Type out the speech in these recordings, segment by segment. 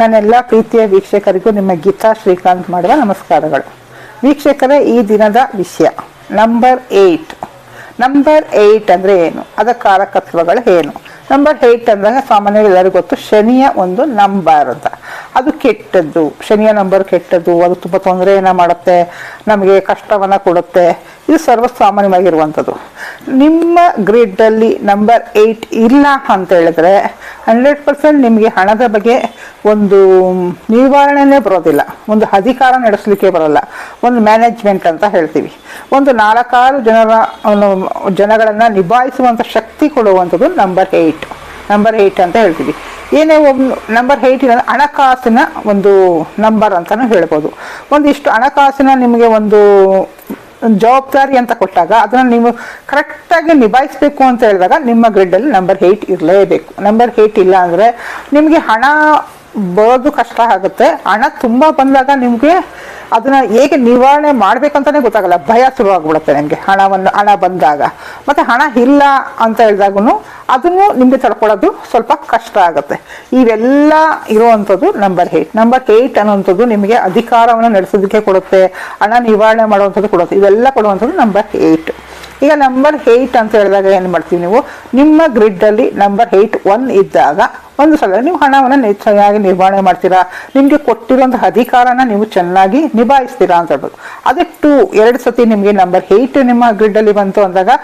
ನನ್ನೆಲ್ಲ ಪ್ರೀತಿಯ ವೀಕ್ಷಕರಿಗೂ ನಿಮ್ಮ ಗೀತಾ ಶ್ರೀಕಾಂತ್ ಮಾಡುವ ನಮಸ್ಕಾರಗಳು. ವೀಕ್ಷಕರೇ, ಈ ದಿನದ ವಿಷಯ ನಂಬರ್ ಏಯ್ಟ್ ನಂಬರ್ ಏಯ್ಟ್ ಅಂದ್ರೆ ಏನು? ಅದರ ಕಾರಕತ್ವಗಳು ಏನು? ನಂಬರ್ ಏಯ್ಟ್ ಅಂದಾಗ ಸಾಮಾನ್ಯವಾಗಿ ಎಲ್ಲರಿಗೂ ಗೊತ್ತು, ಶನಿಯ ಒಂದು ನಂಬರ್ ಅಂತ. ಅದು ಕೆಟ್ಟದ್ದು. ಶನಿಯ ನಂಬರ್ ಕೆಟ್ಟದ್ದು. ಅದು ತುಂಬ ತೊಂದರೆಯನ್ನು ಮಾಡುತ್ತೆ. ನಮಗೆ ಕಷ್ಟವನ್ನು ಕೊಡುತ್ತೆ. ಇದು ಸರ್ವಸಾಮಾನ್ಯವಾಗಿರುವಂಥದ್ದು. ನಿಮ್ಮ ಗ್ರಿಡ್ಡಲ್ಲಿ ನಂಬರ್ ಏಯ್ಟ್ ಇಲ್ಲ ಅಂತ ಹೇಳಿದ್ರೆ ಹಂಡ್ರೆಡ್ ಪರ್ಸೆಂಟ್ ನಿಮಗೆ ಹಣದ ಬಗ್ಗೆ ಒಂದು ನಿವಾರಣೆನೇ ಬರೋದಿಲ್ಲ. ಒಂದು ಅಧಿಕಾರ ನಡೆಸಲಿಕ್ಕೆ ಬರಲ್ಲ. ಒಂದು ಮ್ಯಾನೇಜ್ಮೆಂಟ್ ಅಂತ ಹೇಳ್ತೀವಿ. ಒಂದು ನಾಲ್ಕಾರು ಜನರ ಜನಗಳನ್ನು ನಿಭಾಯಿಸುವಂಥ ಶಕ್ತಿ ಕೊಡುವಂಥದ್ದು ನಂಬರ್ ಏಯ್ಟ್ ನಂಬರ್ ಏಯ್ಟ್ ಅಂತ ಹೇಳ್ತೀವಿ. ಏನೇ ಒಂದು ನಂಬರ್ ಏಯ್ಟ್ ಇಲ್ಲ ಹಣಕಾಸಿನ ಒಂದು ನಂಬರ್ ಅಂತಲೂ ಹೇಳ್ಬೋದು. ಒಂದಿಷ್ಟು ಹಣಕಾಸಿನ ನಿಮಗೆ ಒಂದು ಜವಾಬ್ದಾರಿ ಅಂತ ಕೊಟ್ಟಾಗ ಅದನ್ನ ನೀವು ಕರೆಕ್ಟಾಗಿ ನಿಭಾಯಿಸಬೇಕು ಅಂತ ಹೇಳಿದಾಗ ನಿಮ್ಮ ಗ್ರಿಡ್ಡಲ್ಲಿ ನಂಬರ್ ಏಯ್ಟ್ ಇರಲೇಬೇಕು. ನಂಬರ್ ಏಯ್ಟ್ ಇಲ್ಲ ಅಂದರೆ ನಿಮಗೆ ಹಣ ಬರೋದು ಕಷ್ಟ ಆಗುತ್ತೆ. ಹಣ ತುಂಬ ಬಂದಾಗ ನಿಮಗೆ ಅದನ್ನ ಹೇಗೆ ನಿವಾರಣೆ ಮಾಡ್ಬೇಕಂತಾನೆ ಗೊತ್ತಾಗಲ್ಲ. ಭಯ ಶುರುವಾಗ್ಬಿಡುತ್ತೆ ನಿಮಗೆ ಹಣವನ್ನು, ಹಣ ಬಂದಾಗ. ಮತ್ತೆ ಹಣ ಇಲ್ಲ ಅಂತ ಹೇಳಿದಾಗೂ ಅದನ್ನು ನಿಮಗೆ ತಡ್ಕೊಳ್ಳೋದು ಸ್ವಲ್ಪ ಕಷ್ಟ ಆಗುತ್ತೆ. ಇವೆಲ್ಲ ಇರುವಂಥದ್ದು ನಂಬರ್ ಏಯ್ಟ್ ನಂಬರ್ ಏಯ್ಟ್ ಅನ್ನುವಂಥದ್ದು ನಿಮಗೆ ಅಧಿಕಾರವನ್ನು ನಡೆಸೋದಕ್ಕೆ ಕೊಡುತ್ತೆ. ಹಣ ನಿವಾರಣೆ ಮಾಡುವಂಥದ್ದು ಕೊಡುತ್ತೆ. ಇವೆಲ್ಲ ಕೊಡುವಂಥದ್ದು ನಂಬರ್ ಏಯ್ಟ್ ಈಗ ನಂಬರ್ ಏಯ್ಟ್ ಅಂತ ಹೇಳಿದಾಗ ಏನು ಮಾಡ್ತೀವಿ ನೀವು? ನಿಮ್ಮ ಗ್ರಿಡ್ಡಲ್ಲಿ ನಂಬರ್ ಏಯ್ಟ್ ಒನ್ ಇದ್ದಾಗ ಒಂದು ಸಲ ನೀವು ಹಣವನ್ನು ಚೆನ್ನಾಗಿ ನಿರ್ವಹಣೆ ಮಾಡ್ತೀರಾ? ನಿಮಗೆ ಕೊಟ್ಟಿರೋಂಥ ಅಧಿಕಾರನ ನೀವು ಚೆನ್ನಾಗಿ ನಿಭಾಯಿಸ್ತೀರಾ ಅಂತ ಹೇಳ್ಬೋದು ಅದೇ ಟು ಎರಡು ಸತಿ ನಿಮಗೆ ನಂಬರ್ ಏಯ್ಟ್ ನಿಮ್ಮ ಗ್ರಿಡ್ಡಲ್ಲಿ ಬಂತು ಅಂದಾಗ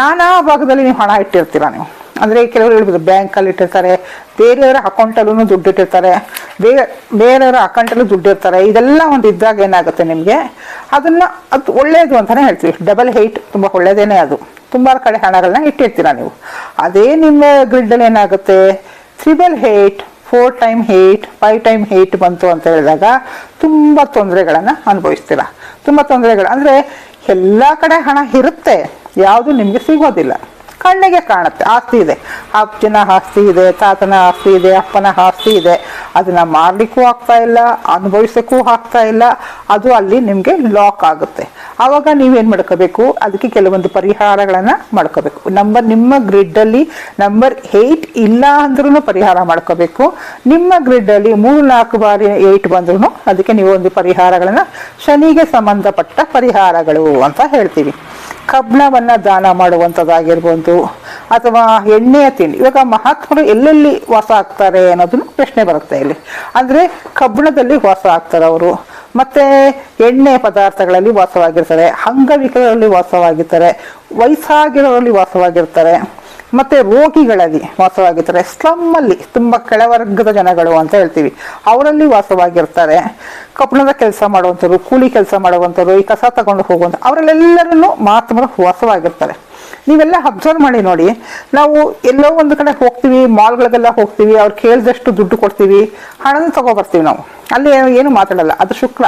ನಾನಾ ಭಾಗದಲ್ಲಿ ನೀವು ಹಣ ಇಟ್ಟಿರ್ತೀರಾ ನೀವು? ಅಂದರೆ ಕೆಲವರು ಹೇಳ್ಬೋದು ಬ್ಯಾಂಕಲ್ಲಿ ಇಟ್ಟಿರ್ತಾರೆ, ಬೇರೆಯವರ ಅಕೌಂಟಲ್ಲೂ ದುಡ್ಡು ಇಟ್ಟಿರ್ತಾರೆ. ಬೇರೆ, ಬೇರೆಯವರ ದುಡ್ಡು ಇರ್ತಾರೆ ಇದೆಲ್ಲ ಒಂದು ಇದ್ದಾಗ ಏನಾಗುತ್ತೆ ನಿಮಗೆ? ಅದನ್ನ ಅದು ಒಳ್ಳೆಯದು ಅಂತಾನೆ ಹೇಳ್ತೀವಿ. ಡಬಲ್ ಹೈಟ್ ತುಂಬ ಒಳ್ಳೆಯದೇನೆ ಅದು. ತುಂಬ ಕಡೆ ಹಣಗಳನ್ನ ಇಟ್ಟಿರ್ತೀರಾ ನೀವು. ಅದೇ ನಿಮ್ಮ ಗ್ರಿಡ್ಡಲ್ಲಿ ಏನಾಗುತ್ತೆ? Triple eight four time eight five time eight ಬಂತು ಅಂತ ಹೇಳಿದಾಗ ತುಂಬ ತೊಂದರೆಗಳನ್ನು ಅನುಭವಿಸ್ತೀರ? ತುಂಬ ತೊಂದರೆಗಳು. ಅಂದರೆ ಎಲ್ಲ ಕಡೆ ಹಣ ಇರುತ್ತೆ. ಯಾವುದು ನಿಮಗೆ ಸಿಗೋದಿಲ್ಲ. ಕಣ್ಣಿಗೆ ಕಾಣುತ್ತೆ. ಆಸ್ತಿ ಇದೆ. ಅಪ್ಪನ ಆಸ್ತಿ ಇದೆ, ತಾತನ ಆಸ್ತಿ ಇದೆ, ಅಪ್ಪನ ಆಸ್ತಿ ಇದೆ. ಅದನ್ನ ಮಾರ್ಲಿಕ್ಕೂ ಆಗ್ತಾ ಇಲ್ಲ, ಅನುಭವಿಸಕ್ಕೂ ಆಗ್ತಾ ಇಲ್ಲ. ಅದು ಅಲ್ಲಿ ನಿಮಗೆ ಲಾಕ್ ಆಗುತ್ತೆ. ಆವಾಗ ನೀವೇನು ಮಾಡ್ಕೋಬೇಕು? ಅದಕ್ಕೆ ಕೆಲವೊಂದು ಪರಿಹಾರಗಳನ್ನ ಮಾಡ್ಕೋಬೇಕು. ನಂಬರ್ ನಿಮ್ಮ ಗ್ರಿಡ್ಡಲ್ಲಿ ನಂಬರ್ ಏಯ್ಟ್ ಇಲ್ಲ ಅಂದ್ರೂ ಪರಿಹಾರ ಮಾಡ್ಕೋಬೇಕು. ನಿಮ್ಮ ಗ್ರಿಡ್ಡಲ್ಲಿ ಮೂರು ನಾಲ್ಕು ಬಾರಿ ಏಯ್ಟ್ ಬಂದ್ರೂ ಅದಕ್ಕೆ ನೀವು ಒಂದು ಪರಿಹಾರಗಳನ್ನ ಶನಿಗೆ ಸಂಬಂಧಪಟ್ಟ ಪರಿಹಾರಗಳು ಅಂತ ಹೇಳ್ತೀವಿ. ಕಬ್ಣವನ್ನ ದಾನ ಮಾಡುವಂಥದ್ದಾಗಿರ್ಬೋದು ಅಥವಾ ಎಣ್ಣೆಯ ತಿಂಡಿ. ಇವಾಗ ಮಹಾತ್ಮರು ಎಲ್ಲೆಲ್ಲಿ ವಾಸ ಆಗ್ತಾರೆ ಅನ್ನೋದನ್ನು ಪ್ರಶ್ನೆ ಬರುತ್ತೆ ಇಲ್ಲಿ. ಅಂದ್ರೆ ಕಬ್ಣದಲ್ಲಿ ವಾಸ ಆಗ್ತಾರೆ ಅವರು ಮತ್ತೆ ಎಣ್ಣೆ ಪದಾರ್ಥಗಳಲ್ಲಿ ವಾಸವಾಗಿರ್ತಾರೆ ಅಂಗವಿಕಲರಲ್ಲಿ ವಾಸವಾಗಿರ್ತಾರೆ, ವಯಸ್ಸಾಗಿರೋರಲ್ಲಿ ವಾಸವಾಗಿರ್ತಾರೆ. ಮತ್ತೆ ರೋಗಿಗಳಲ್ಲಿ ವಾಸವಾಗಿರ್ತಾರೆ. ಸ್ಲಮ್ ಅಲ್ಲಿ ತುಂಬಾ ಕೆಳವರ್ಗದ ಜನಗಳು ಅಂತ ಹೇಳ್ತೀವಿ. ಅವರಲ್ಲಿ ವಾಸವಾಗಿರ್ತಾರೆ. ಕಬ್ಬಣದ ಕೆಲಸ ಮಾಡುವಂಥವ್ರು, ಕೂಲಿ ಕೆಲಸ ಮಾಡುವಂಥವ್ರು, ಈ ಕಸ ತಗೊಂಡು ಹೋಗುವಂಥ ಅವರಲ್ಲೆಲ್ಲರನ್ನು ಮಹಾತ್ಮರು ವಾಸವಾಗಿರ್ತಾರೆ. ನೀವೆಲ್ಲ ಅಬ್ಸರ್ವ್ ಮಾಡಿ ನೋಡಿ. ನಾವು ಎಲ್ಲೋ ಒಂದು ಕಡೆ ಹೋಗ್ತೀವಿ ಮಾಲ್ಗಳಿಗೆಲ್ಲ ಹೋಗ್ತೀವಿ, ಅವ್ರು ಕೇಳಿದಷ್ಟು ದುಡ್ಡು ಕೊಡ್ತೀವಿ, ಹಣನ ತಗೊಬರ್ತೀವಿ ನಾವು. ಅಲ್ಲಿ ಏನು ಮಾತಾಡಲ್ಲ. ಅದು ಶುಕ್ಲ.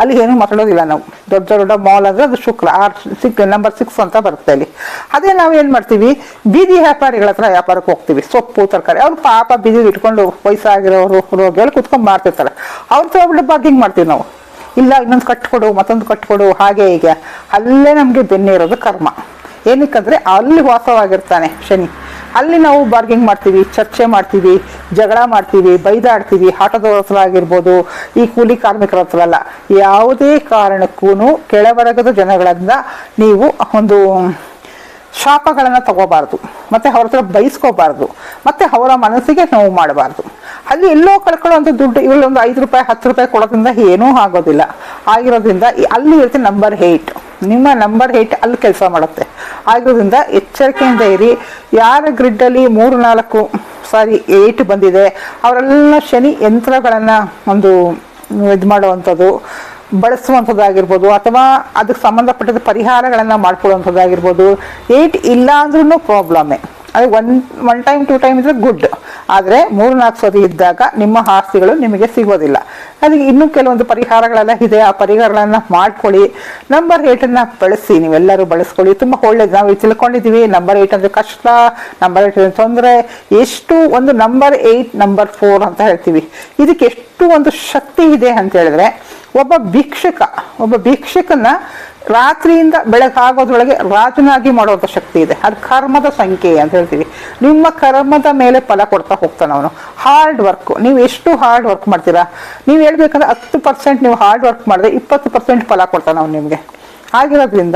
ಅಲ್ಲಿ ಏನು ಮಾತಾಡೋದಿಲ್ಲ ನಾವು. ದೊಡ್ಡ ದೊಡ್ಡ ಮಾಲ್ ಅಂದ್ರೆ ಅದು ಶುಕ್ರ, ಆರ್ ಸಿಕ್ ನಂಬರ್ ಸಿಕ್ಸ್ ಅಂತ ಬರುತ್ತೆ ಅಲ್ಲಿ. ಅದೇ ನಾವು ಏನು ಮಾಡ್ತೀವಿ? ಬೀದಿ ವ್ಯಾಪಾರಿಗಳ ಹತ್ರ ವ್ಯಾಪಾರಕ್ಕೆ ಹೋಗ್ತೀವಿ. ಸೊಪ್ಪು, ತರಕಾರಿ, ಅವ್ರು ಪಾಪ ಬೀದಿ ಇಟ್ಕೊಂಡು ವಯಸ್ಸಾಗಿರೋರು ರೋಗಿಗಳು ಕುತ್ಕೊಂಡು ಮಾಡ್ತಿರ್ತಾರೆ ಅವ್ರ ತಗೊಬಿಟ್ಟು ಬಾರ್ಗಿಂಗ್ ಮಾಡ್ತೀವಿ ನಾವು. ಇಲ್ಲ, ಇನ್ನೊಂದು ಕಟ್ಕೊಡು, ಮತ್ತೊಂದು ಕಟ್ಕೊಡು, ಹಾಗೆ ಹೀಗೆ. ಅಲ್ಲೇ ನಮಗೆ ಬೆನ್ನೆ ಇರೋದು ಕರ್ಮ. ಏನಕ್ಕಂದ್ರೆ ಅಲ್ಲಿ ವಾಸವಾಗಿರ್ತಾನೆ ಶನಿ. ಅಲ್ಲಿ ನಾವು ಬಾರ್ಗಿಂಗ್ ಮಾಡ್ತೀವಿ, ಚರ್ಚೆ ಮಾಡ್ತೀವಿ, ಜಗಳ ಮಾಡ್ತೀವಿ, ಬೈದಾಡ್ತೀವಿ ಆಟೋದವ್ರ ಹತ್ರ ಆಗಿರ್ಬೋದು ಈ ಕೂಲಿ ಕಾರ್ಮಿಕರ ಹತ್ರ ಅಲ್ಲ ಯಾವುದೇ ಕಾರಣಕ್ಕೂ ಕೆಳವರ್ಗದ ಜನಗಳಿಂದ ನೀವು ಒಂದು ಶಾಪಗಳನ್ನು ತಗೋಬಾರ್ದು. ಮತ್ತೆ ಅವ್ರ ಹತ್ರ ಬಯಸ್ಕೋಬಾರ್ದು ಮತ್ತೆ ಅವರ ಮನಸ್ಸಿಗೆ ನೋವು ಮಾಡಬಾರ್ದು. ಅಲ್ಲಿ ಎಲ್ಲೋ ಕಳ್ಕೊಳ್ಳುವಂಥ ದುಡ್ಡು ಇವಳು ಒಂದು ಐದು ರೂಪಾಯಿ, ಹತ್ತು ರೂಪಾಯಿ ಕೊಡೋದ್ರಿಂದ ಏನೂ ಆಗೋದಿಲ್ಲ. ಆಗಿರೋದ್ರಿಂದ ಅಲ್ಲಿ ಇರುತ್ತೆ ನಂಬರ್ ಏಯ್ಟ್ ನಿಮ್ಮ ನಂಬರ್ ಏಯ್ಟ್ ಅಲ್ಲಿ ಕೆಲಸ ಮಾಡುತ್ತೆ. ಆಗಿರೋದ್ರಿಂದ ಎಚ್ಚರಿಕೆಯಿಂದ ಇರಿ. ಯಾರ ಗ್ರಿಡ್ಡಲ್ಲಿ ಮೂರು, ನಾಲ್ಕು, ಸಾರಿ ಏಟ್ ಬಂದಿದೆ, ಅವರೆಲ್ಲ ಶನಿ ಯಂತ್ರಗಳನ್ನ ಒಂದು ಇದು ಮಾಡುವಂಥದ್ದು, ಬಳಸುವಂಥದ್ದಾಗಿರ್ಬೋದು, ಅಥವಾ ಅದಕ್ಕೆ ಸಂಬಂಧಪಟ್ಟಿದ ಪರಿಹಾರಗಳನ್ನು ಮಾಡ್ಕೊಳ್ಳುವಂಥದ್ದಾಗಿರ್ಬೋದು. ಏಟ್ ಇಲ್ಲ ಅಂದ್ರೂ ಪ್ರಾಬ್ಲಮ್ಮೇ ಅದು one one time two time ಇದ್ರೆ ಗುಡ್ ಆದರೆ ಮೂರು ನಾಲ್ಕು ಸತಿ ಇದ್ದಾಗ ನಿಮ್ಮ ಆಸ್ತಿಗಳು ನಿಮಗೆ ಸಿಗೋದಿಲ್ಲ. ಅದಕ್ಕೆ ಇನ್ನೂ ಕೆಲವೊಂದು ಪರಿಹಾರಗಳೆಲ್ಲ ಇದೆ. ಆ ಪರಿಹಾರಗಳನ್ನು ಮಾಡ್ಕೊಳ್ಳಿ. ನಂಬರ್ ಏಟನ್ನು ಬಳಸಿ. ನೀವೆಲ್ಲರೂ ಬಳಸ್ಕೊಳ್ಳಿ. ತುಂಬ ಒಳ್ಳೇದು. ನಾವು ತಿಳ್ಕೊಂಡಿದ್ದೀವಿ. ನಂಬರ್ ಏಟ್ ಅಂದರೆ ಕಷ್ಟ. ನಂಬರ್ ಏಟ್ ಅಂದರೆ ತೊಂದರೆ. ಎಷ್ಟು ಒಂದು ನಂಬರ್ ಏಯ್ಟ್ ನಂಬರ್ ಫೋರ್ ಅಂತ ಹೇಳ್ತೀವಿ. ಇದಕ್ಕೆ ಎಷ್ಟು ಒಂದು ಶಕ್ತಿ ಇದೆ ಅಂತ ಹೇಳಿದ್ರೆ, ಒಬ್ಬ ಭಿಕ್ಷಕ, ಒಬ್ಬ ಭಿಕ್ಷುಕನ ರಾತ್ರಿಯಿಂದ ಬೆಳಗಾಗೋದ್ರೊಳಗೆ ರಾಜನಾಗಿ ಮಾಡುವಂಥ ಶಕ್ತಿ ಇದೆ. ಅದು ಕರ್ಮದ ಸಂಖ್ಯೆ ಅಂತ ಹೇಳ್ತೀವಿ. ನಿಮ್ಮ ಕರ್ಮದ ಮೇಲೆ ಫಲ ಕೊಡ್ತಾ ಹೋಗ್ತಾನೆ ಅವನು. ಹಾರ್ಡ್ ವರ್ಕ್ ನೀವು ಎಷ್ಟು ಹಾರ್ಡ್ ವರ್ಕ್ ಮಾಡ್ತೀರಾ? ನೀವು ಹೇಳ್ಬೇಕಂದ್ರೆ ಹತ್ತು ಪರ್ಸೆಂಟ್ ನೀವು ಹಾರ್ಡ್ ವರ್ಕ್ ಮಾಡಿದ್ರೆ ಇಪ್ಪತ್ತು ಪರ್ಸೆಂಟ್ ಫಲ ಕೊಡ್ತಾನೆ ಅವನು ನಿಮಗೆ. ಆಗಿರೋದ್ರಿಂದ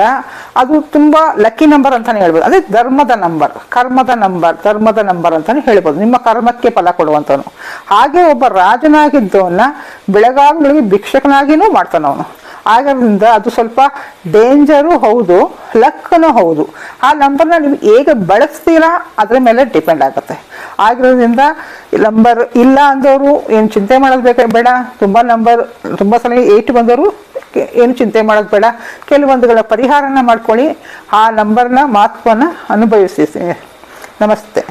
ಅದು ತುಂಬ ಲಕ್ಕಿ ನಂಬರ್ ಅಂತಾನೆ ಹೇಳ್ಬೋದು. ಅದೇ ಧರ್ಮದ ನಂಬರ್ ಕರ್ಮದ ನಂಬರ್ ಧರ್ಮದ ನಂಬರ್ ಅಂತಾನೆ ಹೇಳ್ಬೋದು. ನಿಮ್ಮ ಕರ್ಮಕ್ಕೆ ಫಲ ಕೊಡುವಂತವನು ಹಾಗೆ ಒಬ್ಬ ರಾಜನಾಗಿದ್ದವನ್ನ ಬೆಳಗಾವಿಗಳಿಗೆ ಭಿಕ್ಷಕನಾಗಿನೂ ಮಾಡ್ತಾನ ಅವನು ಅದು ಸ್ವಲ್ಪ ಡೇಂಜರು ಹೌದು, ಲಕ್ಕನು ಹೌದು. ಆ ನಂಬರ್ನ ನೀವು ಹೇಗೆ ಬಳಸ್ತೀರಾ ಅದ್ರ ಮೇಲೆ ಡಿಪೆಂಡ್ ಆಗುತ್ತೆ. ಆಗಿರೋದ್ರಿಂದ ನಂಬರ್ ಇಲ್ಲ ಅಂದವರು ಏನು ಚಿಂತೆ ಮಾಡೋದು ಬೇಕಾ ಬೇಡ. ತುಂಬ ನಂಬರ್ ತುಂಬ ಸಲ ಏಟ್ ಬಂದವರು ಏನು ಚಿಂತೆ ಮಾಡೋದು ಬೇಡ. ಕೆಲವೊಂದುಗಳ ಪರಿಹಾರನ ಮಾಡ್ಕೊಳ್ಳಿ. ಆ ನಂಬರ್ನ ಮಹತ್ವನ ಅನುಭವಿಸಿ. ನಮಸ್ತೆ.